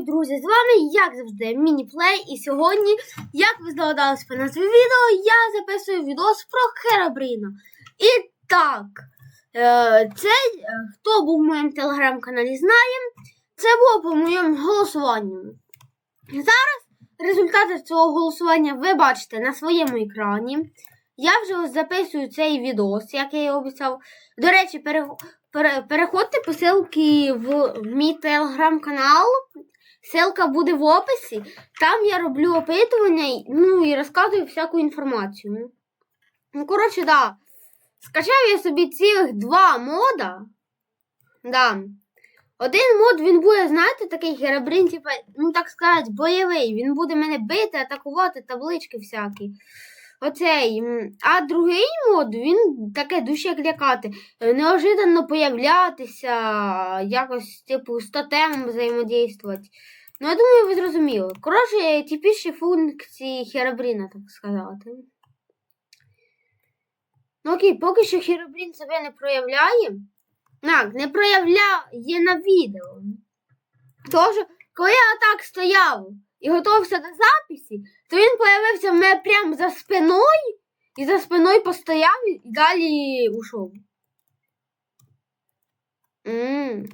любі друзі! З вами, як завжди, Мініплей. І сьогодні, як ви здогадались по назві відео, я записую відос про Херабріна. І так, е, це, е, хто був в моєму телеграм-каналі, знає, це було по моєму голосуванню. Зараз результати цього голосування ви бачите на своєму екрані. Я вже записую цей відос, як я і обіцяв. До речі, пере, пере, переходьте по ссылці в мій телеграм-канал. Ссылка буде в описі. Там я роблю опитування ну, і розказую всяку інформацію. Ну, коротше, да. Скачав я собі цілих два мода. Да. Один мод він буде, знаєте, такий херабрин, типа, ну так сказати, бойовий. Він буде мене бити, атакувати, таблички всякі. Оцей. А другий мод, він таке дуже як лякати. Е, Неожиданно появлятися, якось, типу, з тотемом взаємодействувати. Ну, я думаю, ви зрозуміли. Коротше, типічні функції Херабріна, так сказати. Ну окей, поки що Херабрін себе не проявляє. Так, не проявляє на відео. Тож, коли я так стояв і готувався до записі, то він появився в мене прямо за спиною, і за спиною постояв і далі ушов. м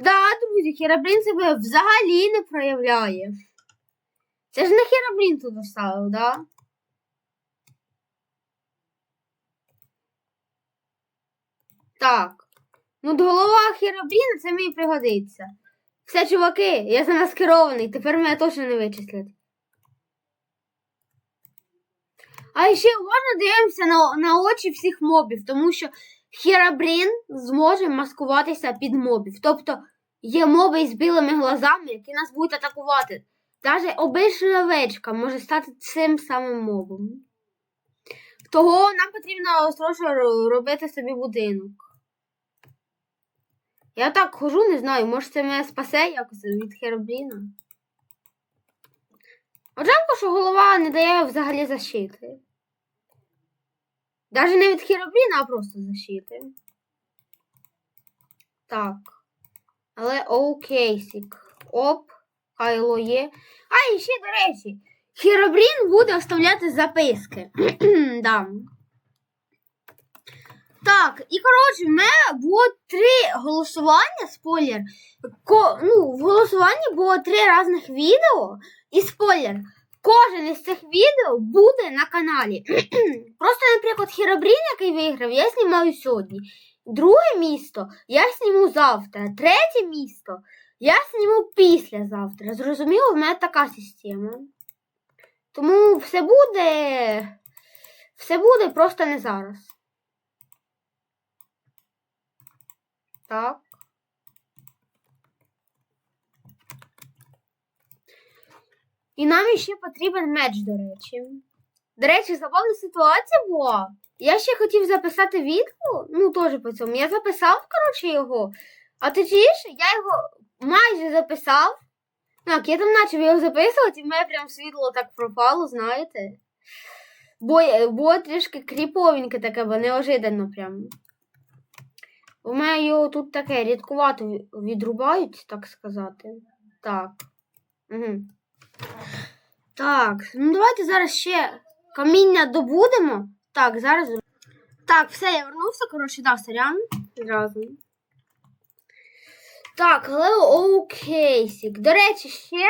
Да, друзі, Херабрін себе взагалі не проявляє. Це ж не Херабрін туди ставив, да? Так. Ну, голова Херабріна це мені пригодиться. Все, чуваки, я замаскирований, тепер мене точно не вичислять. А ще уважно дивимося на, на очі всіх мобів, тому що Херабрін зможе маскуватися під мобів. Тобто є моби з білими глазами, які нас будуть атакувати. Навіть обична овечка може стати цим самим мобом. Того нам потрібно срочно робити собі будинок. Я так хожу, не знаю, може це мене спасе якось від Херабріна. От жалко, що голова не дає взагалі защити. Навіть не від Херабріна, а просто защити. Так. Але окейсік. Оп, Кайло є. А, і ще, до речі, Херабрін буде оставляти записки. да. Так, і коротше, в мене було три голосування, спойлер. Ко, ну, в голосуванні було три різних відео, і спойлер. Кожен із цих відео буде на каналі. Просто, наприклад, Херабрін, який виграв, я знімаю сьогодні. Друге місто я зніму завтра. Третє місто я зніму післязавтра. Зрозуміло, в мене така система. Тому все буде. Все буде просто не зараз. Так. І нам ще потрібен меч, до речі. До речі, забавна ситуація була. Я ще хотів записати відео, ну теж по цьому. Я записав, коротше, його. А точніше, я його майже записав. Так, я там почав його записувати, і в мене прям світло так пропало, знаєте. Бо було трішки кріповеньке таке, бо неожиданно прям. У мене його тут таке рідкувато відрубають, так сказати. Так. Угу. Так, ну давайте зараз ще каміння добудемо. Так, зараз. Так, все, я вернувся, коротше, дав сорян. Зразу. Так, але окейсік. До речі, ще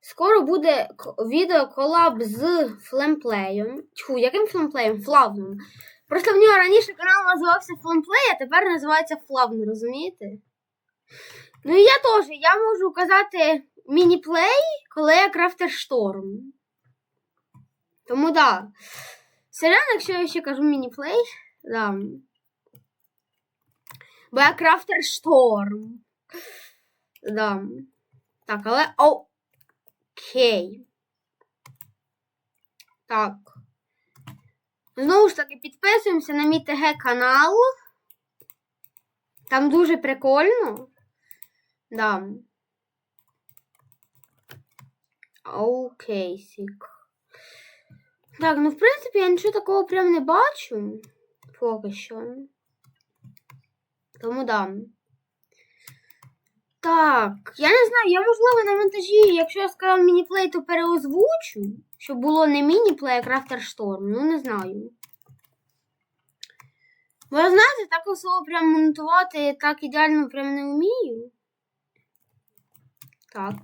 скоро буде відео колаб з флемплеєм. Тьфу, яким флемплеєм? Флавним. Просто в нього раніше канал називався Флемплей, а тепер називається Флавний, розумієте? Ну і я теж, я можу казати мініплей, коли я крафтер шторм. Тому да. Серйозно, якщо я ще кажу мініплей, да. Бо я крафтер шторм. Да. Так, але. Окей. Так. Знову ж таки, підписуємося на мій ТГ канал. Там дуже прикольно. Да. Окей, сік. Так, ну в принципі я нічого такого прям не бачу. Поки що. Тому да. Так, я не знаю, я можливо на монтажі, якщо я сказав мініплей, то переозвучу, щоб було не мініплей, а крафтер шторм. Ну, не знаю. Бо знаєте, так особо прям монтувати так ідеально прям не вмію. Так.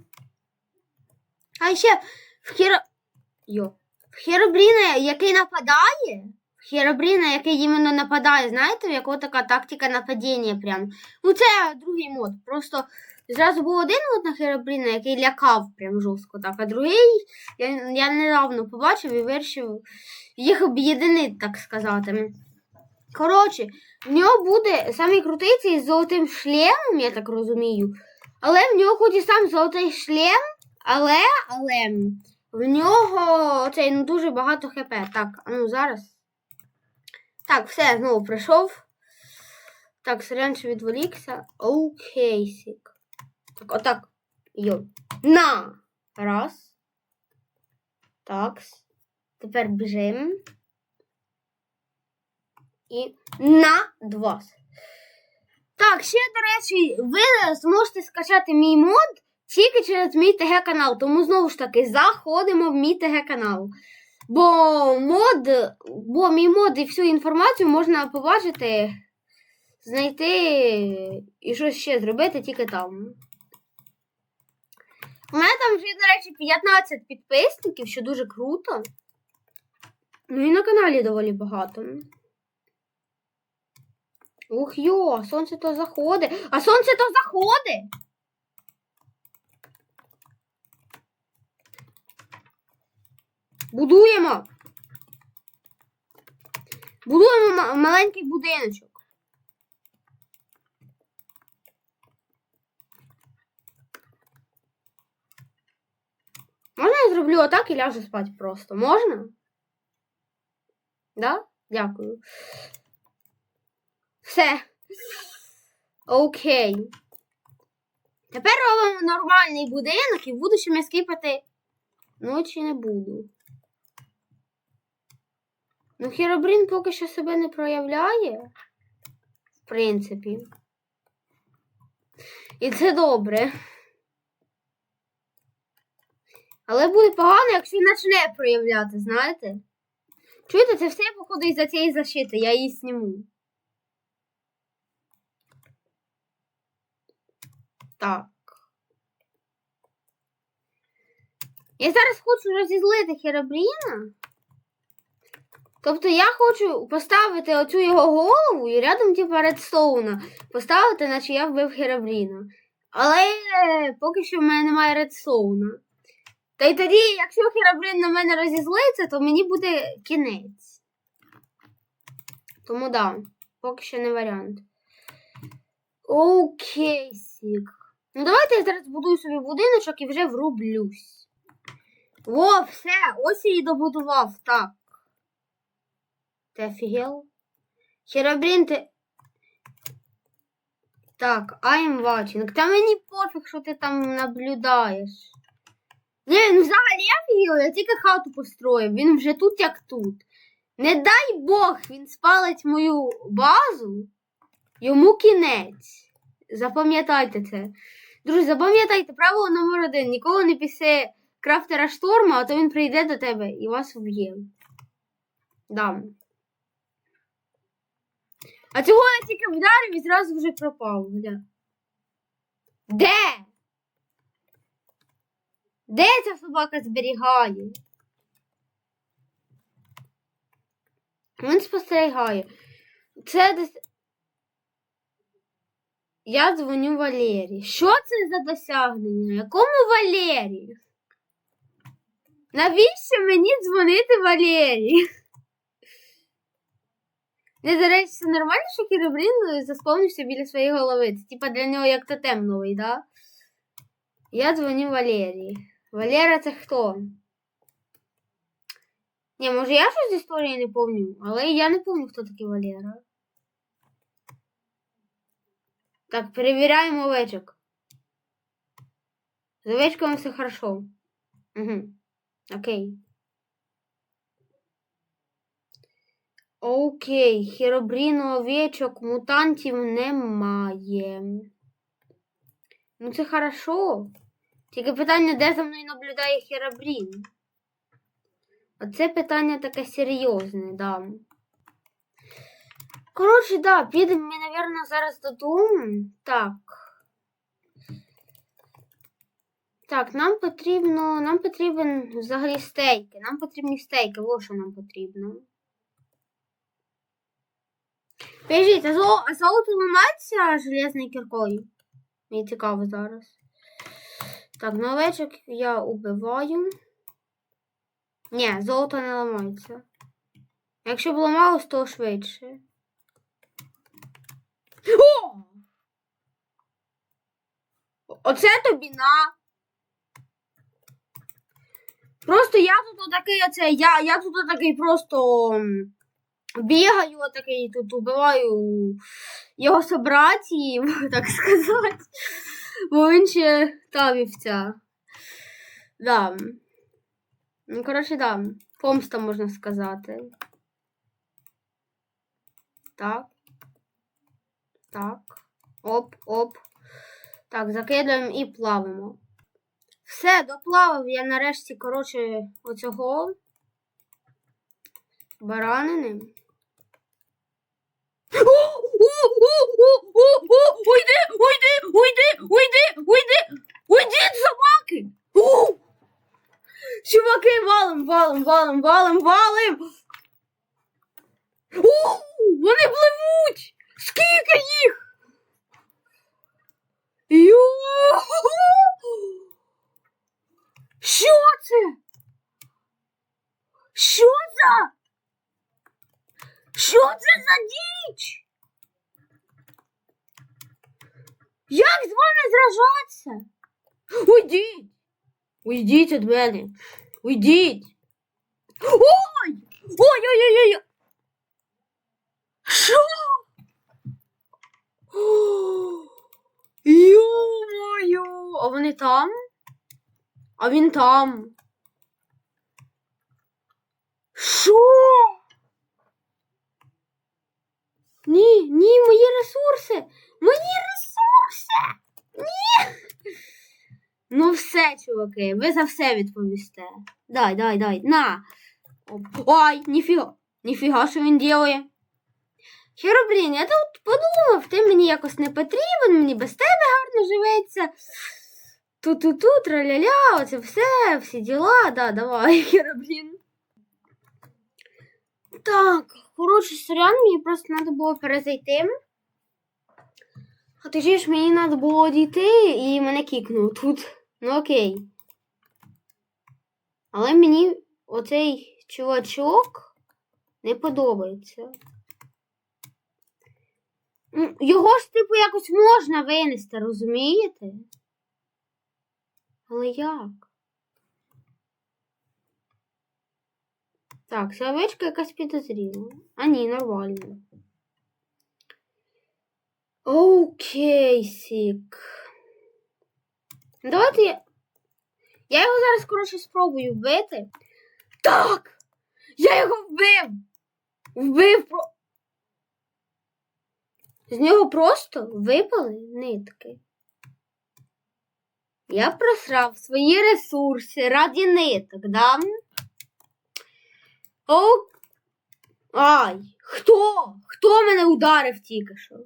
А ще в Хіро... Йо. В Херобріна, який нападає, в Херобріна, який іменно нападає, знаєте, в якого така тактика нападіння прям. Ну, це другий мод. Просто зразу був один Херобріна, який лякав прям жорстко так, а другий я, я недавно побачив і вирішив їх об'єднати, так сказати. Коротше, в нього буде самий крутий цей з золотим шлемом, я так розумію. Але в нього хоч і сам золотий шлем, але, але в нього цей ну, дуже багато хп. Так, ну зараз. Так, все, знову прийшов. Так, Сиренше відволікся. Окей, сік. Так, отак. Йо. На. Раз. Так. Тепер біжимо. І на два. Так, ще, до речі, ви зможете скачати мій мод тільки через мій ТГ канал. Тому знову ж таки заходимо в мій ТГ канал. Бо мод, бо мій мод і всю інформацію можна побачити, знайти і щось ще зробити тільки там. У мене там вже, до речі, 15 підписників, що дуже круто. Ну і на каналі доволі багато. Ух йо, сонце то заходить. А сонце то заходить. Будуємо. Будуємо маленький будиночок. Можна я зроблю отак і ляжу спати просто? Можна? Да? Дякую. Все. Окей. Тепер робимо нормальний будинок і буду ще скипати ночі не буду. Ну, Херобрін поки що себе не проявляє. В принципі. І це добре. Але буде погано, якщо він почне проявляти, знаєте? Чуєте, це все, походу, із-за цієї защити, я її сніму. Так. Я зараз хочу розізлити Херобріна. Тобто я хочу поставити оцю його голову і рядом, типу, редстоуна. Поставити, наче я вбив Херобріна. Але поки що в мене немає редстоуна. Та й тоді, якщо Херобрін на мене розізлиться, то мені буде кінець. Тому да, поки що не варіант. Окей, сік. Ну давайте я зараз будую собі будиночок і вже врублюсь. О, все, ось я і добудував, так. Ти офігел? Херобрін, ти. Так, I'm watching. Та мені пофіг, що ти там наблюдаєш. Він взагалі офігел, я тільки хату построїв. Він вже тут, як тут. Не дай Бог, він спалить мою базу. Йому кінець. Запам'ятайте це. Друзі, запам'ятайте правило номер один. Ніколи не після крафтера шторма, а то він прийде до тебе і вас вб'є. Да. А цього я тільки вдарив і зразу вже пропав. Де? Де ця собака зберігає? Він спостерігає. Це десь. Я дзвоню Валері. Що це за досягнення? Якому Валері? Навіщо мені дзвонити Валері? Не, до речі, це нормально, що Хіробрін заспомнився біля своєї голови. Це типа для нього як тотем новий, да? Я дзвоню Валерії. Валера це хто? Ні, може я щось з історії не помню, але я не помню, хто такий Валера. Так, перевіряємо овечок. З овечками все хорошо. Угу. Окей. Окей, херобріну овечок, мутантів немає. Ну це хорошо. Тільки питання, де за мною наблюдає Херабрін. Оце питання таке серйозне, да. Коротше, да, підемо ми, напевно, зараз додому. Так. Так, нам потрібно. Нам потрібен взагалі стейки. Нам потрібні стейки, ось що нам потрібно. Золо- а золото ламається железною кіркою? Мені цікаво зараз. Так, на овечок я убиваю. Ні, золото не ламається. Якщо б ламалось, то швидше. О! Оце тобі на. Просто я тут такий оце, я, я тут такий просто бігаю, такий тут убиваю його собратів, так сказати. Ще та вівця. Да. Ну, коротше, да. Помста можна сказати. Так. Так. Оп, оп. Так, закидаємо і плавимо. Все, доплавав я нарешті, коротше, оцього баранини. О, о, о, о, о, о, Уйди, уйди, уйди, уйди, уйди, уйдіть, собаки! У! Чуваки, валим, валим, валим, валим, валим! У! вони пливуть! Скільки їх? Йо! Що це? Що це? Що це за діч? Як зражатися? Уйдіть! Уйдіть від мене! Уйдіть! Ой! Ой-ой-ой-ой! Що? Ё-моё! А вони там? А він там. Що? Ні, ні, мої ресурси! Мої ресурси! Ну все, чуваки, ви за все відповісте. Дай, дай, дай, на. Ой, ніфіга, ніфіга, що він ділає. Херобрін, я тут подумав, ти мені якось не потрібен, мені без тебе гарно живеться. Ту-ту-ту, траля-ля, оце все, всі діла, да, давай, Херобрін. Так, коротше, сорян, мені просто треба було перезайти. А тоді ж мені треба було дійти і мене кікнув тут. Ну окей. Але мені оцей чувачок не подобається. Ну, Його ж, типу, якось можна винести, розумієте? Але як? Так, ця якась підозріла. А ні, нормально. Окей, сік. Давайте я. Я його зараз, коротше, спробую вбити. Так! Я його вбив! Вбив про. З нього просто випали нитки. Я просрав свої ресурси раді ниток, да? О... Ай, хто? Хто мене ударив тільки що?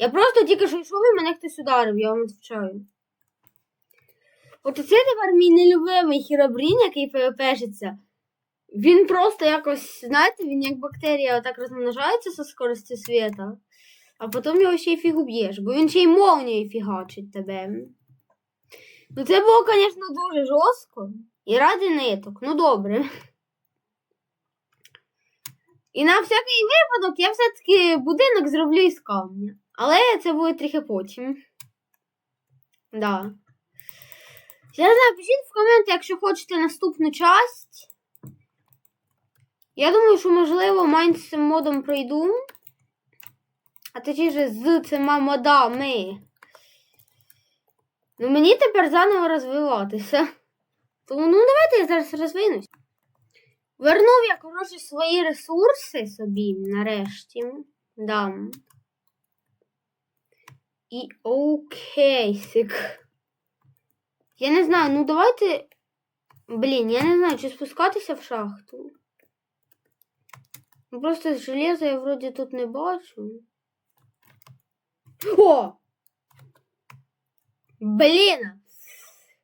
Я просто тільки що йшов і мене хтось ударив, я вам відповідаю. От це тепер мій нелюбимий хіробрін, який пепешиться. Він просто якось, знаєте, він як бактерія отак розмножається зі скорості світа, а потім його ще й фігу б'єш, бо він ще й молнією фігачить тебе. Ну це було, звісно, дуже жорстко. І ради ниток. Ну добре. І на всякий випадок я все-таки будинок зроблю із камня. Але це буде трохи потім. Да. Я не знаю, пишіть в коменти, якщо хочете наступну часть. Я думаю, що, можливо, майн з цим модом пройду. А точніше з цими модами. Ну, мені тепер заново розвиватися. Тому, ну, давайте я зараз розвинусь. Вернув я, коротше, свої ресурси собі нарешті. Да. І окейсик. Я не знаю, ну давайте. Блін, я не знаю, чи спускатися в шахту. Ну, Просто железа я вроді тут не бачу. О! Блін!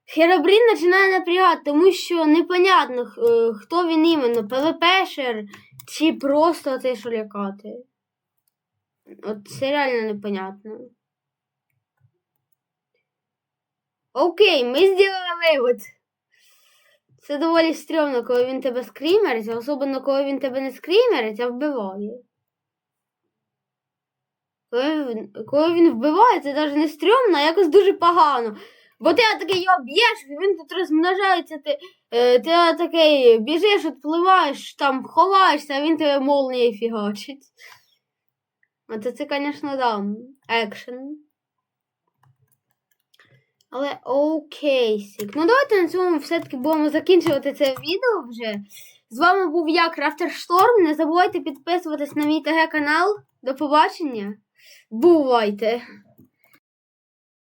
Херабрін починає напрягати, тому що непонятно, е, хто він іменно, ПВПшер чи просто цей що лякати. От це реально непонятно. Окей, ми зробили вивод. Це доволі стрьомно, коли він тебе скрімерить, а особливо коли він тебе не скрімерить, а вбиває. Коли коли він вбиває, це навіть не стрьомно, а якось дуже погано. Бо ти такий його б'єш, він тут розмножається, ти, е, ти такий біжиш, відпливаєш, там ховаєшся, а він тебе молнією фігачить. А то це, звісно, да, екшен. Але окей, сік. Ну давайте на цьому все-таки будемо закінчувати це відео вже. З вами був я, Крафтер Шторм. Не забувайте підписуватись на мій ТГ канал. До побачення. Бувайте!